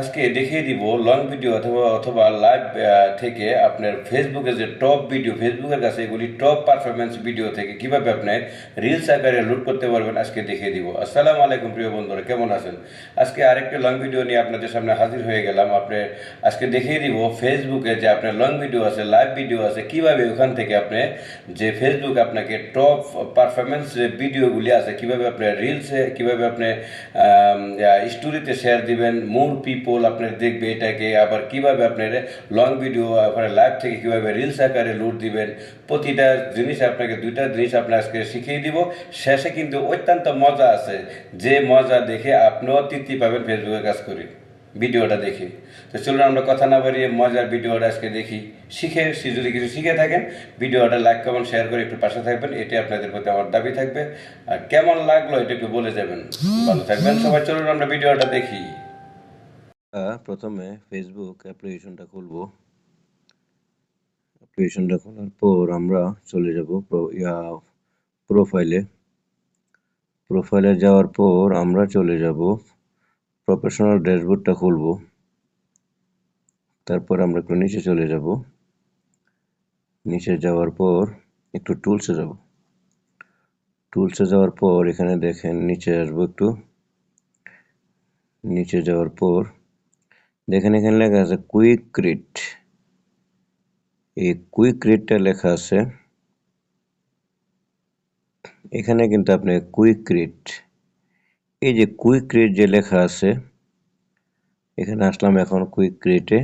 আজকে দেখিয়ে দিব লং ভিডিও অথবা অথবা লাইভ থেকে আপনার ফেসবুকে যে টপ ভিডিও ফেসবুকের কাছে এগুলি টপ পারফরমেন্স ভিডিও থেকে কীভাবে আপনার রিলস আকারে লুট করতে পারবেন আজকে দেখিয়ে দিব। আসসালামু আলাইকুম প্রিয় বন্ধুরা, কেমন আছেন? আজকে আরেকটা লং ভিডিও নিয়ে আপনাদের সামনে হাজির হয়ে গেলাম। আপনি আজকে দেখিয়ে দিব ফেসবুকে যে আপনার লং ভিডিও আছে লাইভ ভিডিও আছে, কীভাবে ওখান থেকে আপনি যে ফেসবুক আপনাকে টপ পারফরমেন্স যে ভিডিওগুলি আছে, কীভাবে আপনার রিলসে কীভাবে আপনি স্টোরিতে শেয়ার দিবেন মোর পিপল আপনার দেখবে এটাকে, আবার কীভাবে আপনার লং ভিডিও আপনার লাইভ থেকে কীভাবে রিলস আকারে লুট দিবেন, প্রতিটা জিনিস আপনাকে, দুইটা জিনিস আপনার আজকে শিখিয়ে দিব। শেষে কিন্তু অত্যন্ত মজা আছে, যে মজা দেখে আপনিও তৃপ্তি পাবেন ফেসবুকে কাজ করি, ভিডিওটা দেখি। তো চলুন আমরা কথা না বাড়িয়ে মজার ভিডিওটা আজকে দেখি, শিখে যদি কিছু শিখে থাকেন, ভিডিওটা লাইক কমেন্ট শেয়ার করে একটু পাশে থাকবেন, এটাই আপনাদের প্রতি আমার দাবি থাকবে। আর কেমন লাগল এটা একটু বলে যাবেন। ভালো থাকবেন সবাই, চলুন আমরা ভিডিওটা দেখি। প্রথমে ফেসবুক অ্যাপ্লিকেশনটা খুলব। অ্যাপ্লিকেশনটা খোলার পর আমরা চলে যাব প্রোফাইলে প্রোফাইলে যাওয়ার পর আমরা চলে যাব প্রফেশনাল ড্যাশবোর্ডটা খুলব। তারপর আমরা একটু নিচে চলে যাব। নিচে যাওয়ার পর একটু টুলসে যাব। টুলসে যাওয়ার পর এখানে দেখেন নিচে আসব একটু। নিচে যাওয়ার পর দেখেন এখানে লেখা আছে কুইক রিট এই কুইক রিটটা লেখা আছে। এখানে কিন্তু আপনি কুইক রিট এই যে কুইক রিট যে লেখা আছে, এখানে আসলাম এখন কুইক রিটে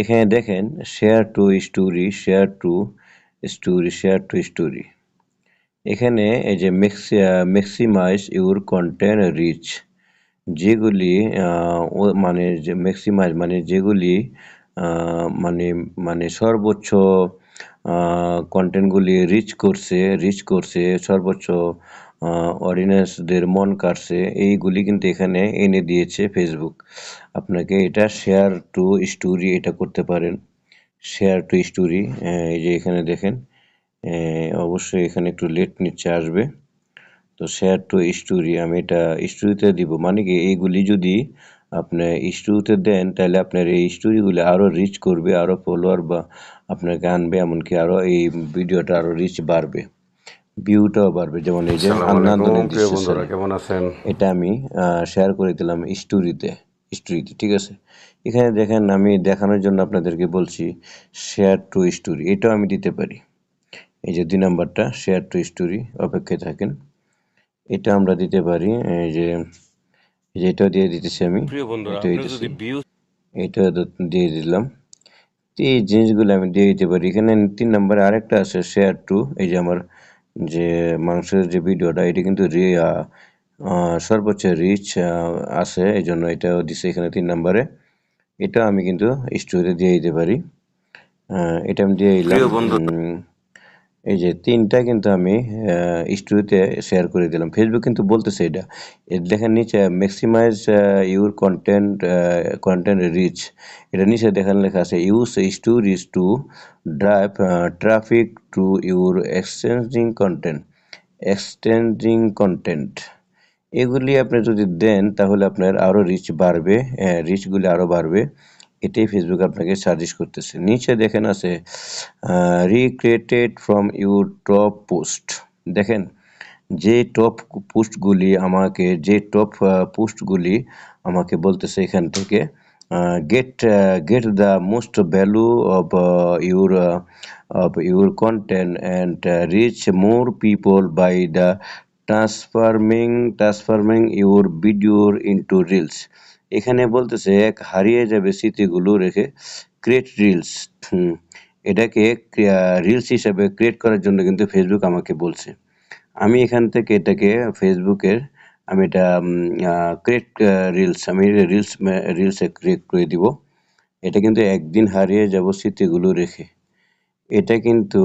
এখানে দেখেন share to story share to story share to story এখানে এই যে ম্যাক্সিমাইজ ইউর কন্টেন্ট রিচ যেগুলি ও মানে যে ম্যাক্সিমাইজ মানে যেগুলি মানে মানে সর্বোচ্চ কন্টেন্টগুলি রিচ করছে রিচ করছে, সর্বোচ্চ অডিয়েন্সদের মন কাটছে এইগুলি কিন্তু এখানে এনে দিয়েছে ফেসবুক আপনাকে এটা শেয়ার টু স্টোরি এটা করতে পারেন। শেয়ার টু স্টোরি এই যে এখানে দেখেন অবশ্যই এখানে একটু লেট নিচ্ছে, আসবে। তো শেয়ার টু স্টোরি আমি এটা স্টোরিতে দিব। মানে কি এইগুলি যদি আপনি স্টোরিতে দেন তাহলে আপনার এই স্টোরিগুলি আরও রিচ করবে আরও ফলোয়ার বা আপনাকে আনবে এমনকি আরও এই ভিডিওটা আরও রিচ বাড়বে ভিউটাও বাড়বে। যেমন এই যে কেমন আছেন? এটা আমি শেয়ার করে দিলাম স্টোরিতে স্টোরিতে ঠিক আছে? এখানে দেখেন আমি দেখানোর জন্য আপনাদেরকে বলছি শেয়ার টু স্টোরি এটাও আমি দিতে পারি। এই যে দুই নাম্বারটা শেয়ার টু স্টোরি অপেক্ষায় থাকেন। এটা আমরা দিতে পারি এই যে এটা দিয়ে দিতেছি আমি এটা দিয়ে দিলাম। এই জিনিসগুলো আমি দিয়ে দিতে পারি। এখানে তিন নম্বরে আরেকটা আছে শেয়ার টু এই যে আমার যে মাংসের যে ভিডিওটা এটা কিন্তু সর্বোচ্চ রিচ আছে এই জন্য এটাও দিছে এখানে তিন নম্বরে। এটা আমি কিন্তু স্টোরে দিয়ে দিতে পারি। এটা আমি দিয়ে দিলাম এই যে তিনটা কিন্তু আমি স্টোরিতে শেয়ার করে দিলাম। ফেসবুক কিন্তু বলতেছে এটা। দেখেন নিচে maximize your content content reach এটা নিচে দেখেন লেখা আছে use stories to drive traffic to your exchanging content extending content এগুলি আপনি যদি দেন, তাহলে আপনার আরও রিচ বাড়বে রিচগুলি আরও বাড়বে। এটাই ফেসবুক আপনাকে সাজেস্ট করতেছে। নিচে দেখেন আছে recreated from your top post দেখেন, যে টপ পোস্টগুলি আমাকে, যে টপ পোস্টগুলি আমাকে বলতেছে এখান থেকে get get the most value of your of your content and reach more people by the transforming transforming your ভিডিওর ইনটু রিলস এখানে বলতেছে, এক হারিয়ে যাবে স্মৃতিগুলো রেখে ক্রিয়েট রিলস এটাকে রিলস হিসাবে ক্রিয়েট করার জন্য কিন্তু ফেসবুক আমাকে বলছে। আমি এখান থেকে এটাকে ফেসবুকের আমি এটা ক্রিয়েট রিলস আমি রিলস রিলসে ক্রিয়েট করে দিব। এটা কিন্তু একদিন হারিয়ে যাব স্মৃতিগুলো রেখে। এটা কিন্তু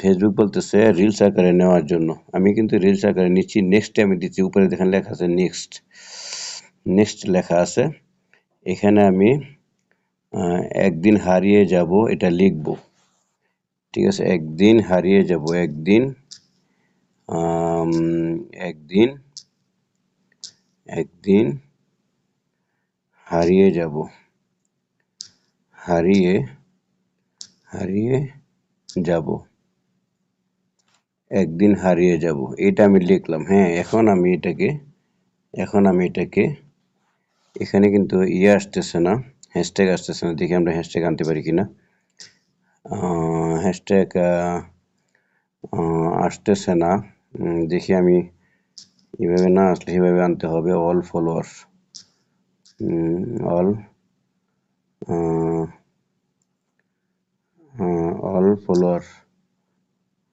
ফেসবুক বলতেছে রিলস আকারে নেওয়ার জন্য। আমি কিন্তু রিলস আকারে নিচ্ছি। নেক্সটে আমি দিচ্ছি। উপরে দেখেন লেখা আছে নেক্সট নেক্সট লেখা আছে। এখানে আমি একদিন হারিয়ে যাব, এটা লিখব। ঠিক আছে? একদিন হারিয়ে যাব, একদিন একদিন একদিন হারিয়ে যাব। হারিয়ে হারিয়ে যাব। একদিন হারিয়ে যাব। এটা আমি লিখলাম। হ্যাঁ এখন আমি এটাকে, এখন আমি এটাকে এখানে কিন্তু ইয়ে আসতেছে না হ্যাশট্যাগ আসতেছে না, দেখি আমরা হ্যাশট্যাগ আনতে পারি কি না হ্যাশট্যাগ আসতেছে না। দেখি আমি এভাবে না আসলে সেভাবে আনতে হবে all followers all all follower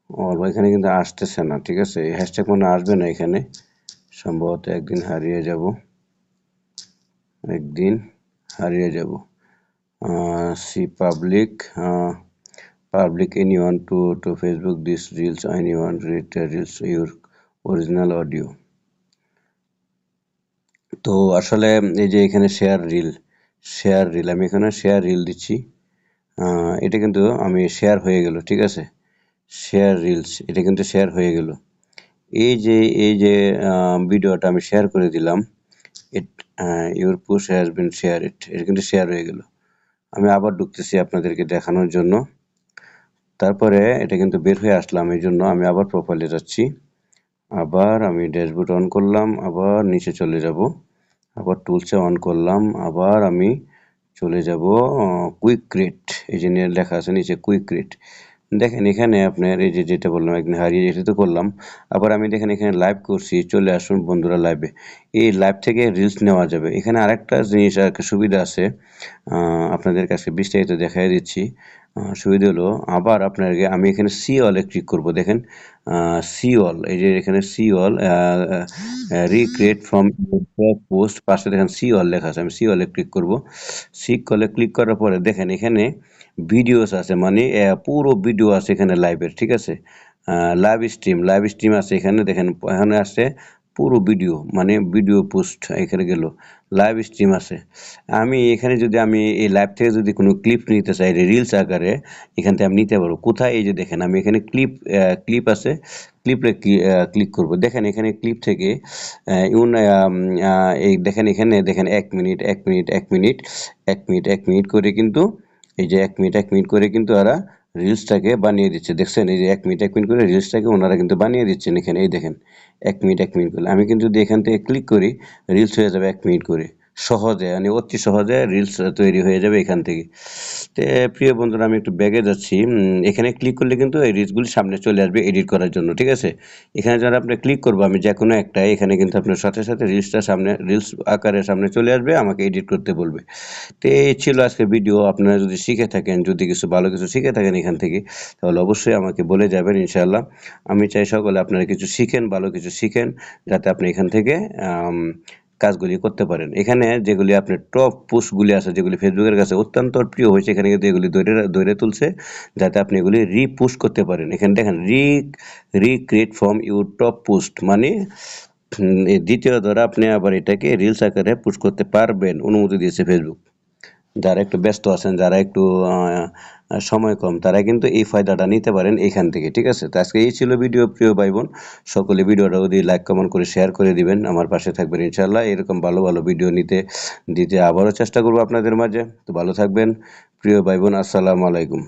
all এখানে কিন্তু আসতেছে না, ঠিক আছে? হ্যাশট্যাগ মানে আসবে না এখানে, সম্ভবত একদিন হারিয়ে যাব। একদিন হারিয়ে যাব। See public public any one to to Facebook this reels any one reels your original audio তো আসলে এই যে এখানে শেয়ার রিল শেয়ার রিল আমি এখানে শেয়ার রিল দিচ্ছি। এটা কিন্তু আমি শেয়ার হয়ে গেল, ঠিক আছে? শেয়ার রিলস এটা কিন্তু শেয়ার হয়ে গেল। এই যে এই যে ভিডিওটা আমি শেয়ার করে দিলাম your post has been share it এটা কিন্তু শেয়ার হয়ে গেল। আমি আবার ঢুকতেছি আপনাদেরকে দেখানোর জন্য। তারপরে এটা কিন্তু বের হয়ে আসলাম, এই জন্য আমি আবার প্রোফাইলে যাচ্ছি। আবার আমি ড্যাশবোর্ড অন করলাম, আবার নিচে চলে যাব। আবার টুলসে অন করলাম, আবার আমি চলে যাব কুইক ক্রিয়েট এই যে লেখা আছে নিচে কুইক ক্রিয়েট দেখেন, এখানে আপনার এই যে যেটা বললাম, একদিন হারিয়ে এটা তো করলাম, আবার আমি দেখেন এখানে লাইভ করছি, চলে আসুন বন্ধুরা লাইভে এই লাইভ থেকে রিলস নেওয়া যাবে। এখানে আরেকটা জিনিস আর সুবিধা আছে আপনাদের কাছে বিস্তারিত দেখাই দিচ্ছি। সুবিধা হলো, আবার আপনাকে, আমি এখানে সি অলে ক্লিক করব, দেখেন সি অল এই যে এখানে see all recreate from post পাশে দেখেন সি অল লেখা আছে, আমি সি অলে ক্লিক করব। সি অলে ক্লিক করার পরে দেখেন, এখানে ভিডিওস আছে মানে পুরো ভিডিও আছে এখানে লাইভের ঠিক আছে? লাইভ স্ট্রিম লাইভ স্ট্রিম আছে এখানে, দেখেন, এখানে আছে পুরো ভিডিও মানে ভিডিও পোস্ট এখানে গেল লাইভ স্ট্রিম আছে। আমি এখানে যদি আমি এই লাইভ থেকে যদি কোনো ক্লিপ নিতে চাই রিলস আকারে, এখান থেকে আমি নিতে পারব। কোথায় এই যে দেখেন, আমি এখানে ক্লিপ ক্লিপ আছে ক্লিপে ক্লিক করব। দেখেন, এখানে ক্লিপ থেকে ইউন এই দেখেন, এখানে দেখেন, এক মিনিট এক মিনিট এক মিনিট এক মিনিট এক মিনিট করে কিন্তু এই যে এক মিনিট এক মিনিট করে কিন্তু ওরা রিলসটাকে বানিয়ে দিচ্ছে। দেখছেন? এই যে এক মিনিট এক মিনিট করে রিলসটাকে ওনারা কিন্তু বানিয়ে দিচ্ছেন এখানে। এই দেখেন, এক মিনিট এক মিনিট করে। আমি কিন্তু যদি এখান থেকে ক্লিক করি রিলস হয়ে যাবে এক মিনিট করে। সহজে মানে অতি সহজে রিলস তৈরি হয়ে যাবে এখান থেকে। তো প্রিয় বন্ধুরা, আমি একটু ব্যাগে যাচ্ছি। এখানে ক্লিক করলে কিন্তু এই রিলসগুলি সামনে চলে আসবে এডিট করার জন্য, ঠিক আছে? এখানে যারা আপনি ক্লিক করব, আমি যে কোনো একটা, এখানে কিন্তু আপনার সাথে সাথে রিলসটা সামনে রিলস আকারে সামনে চলে আসবে, আমাকে এডিট করতে বলবে। তো এই ছিল আজকে ভিডিও আপনারা যদি শিখে থাকেন, যদি কিছু ভালো কিছু শিখে থাকেন এখান থেকে, তাহলে অবশ্যই আমাকে বলে যাবেন, ইনশাআল্লাহ। আমি চাই সকলে আপনারা কিছু শিখেন, ভালো কিছু শিখেন, যাতে আপনি এখান থেকে কাজগুলি করতে পারেন। এখানে যেগুলি আপনার টপ পোস্টগুলি আছে, যেগুলি ফেসবুকের কাছে অত্যন্ত প্রিয়, হয়েছে এখানে কিন্তু এগুলি ধরে ধরে তুলছে, যাতে আপনি এগুলি রিপোস্ট করতে পারেন। এখানে দেখেন re recreate from your top post মানে দ্বিতীয় দ্বারা আপনি আবার এটাকে রিলস আকারে পোস্ট করতে পারবেন, অনুমতি দিয়েছে ফেসবুক যারা একটু ব্যস্ত আছেন, যারা একটু সময় কম, তারা কিন্তু এই ফায়দাটা নিতে পারেন এখান থেকে, ঠিক আছে? তো আজকে এই ছিল ভিডিও, প্রিয় ভাই বোন সকলে ভিডিওটা যদি লাইক, কমেন্ট করে শেয়ার করে দিবেন, আমার পাশে থাকবেন ইনশাল্লাহ এরকম ভালো ভালো ভিডিও নিতে, দিতে আবারও চেষ্টা করব আপনাদের মাঝে। তো ভালো থাকবেন, প্রিয় ভাই বোন আসসালামু আলাইকুম।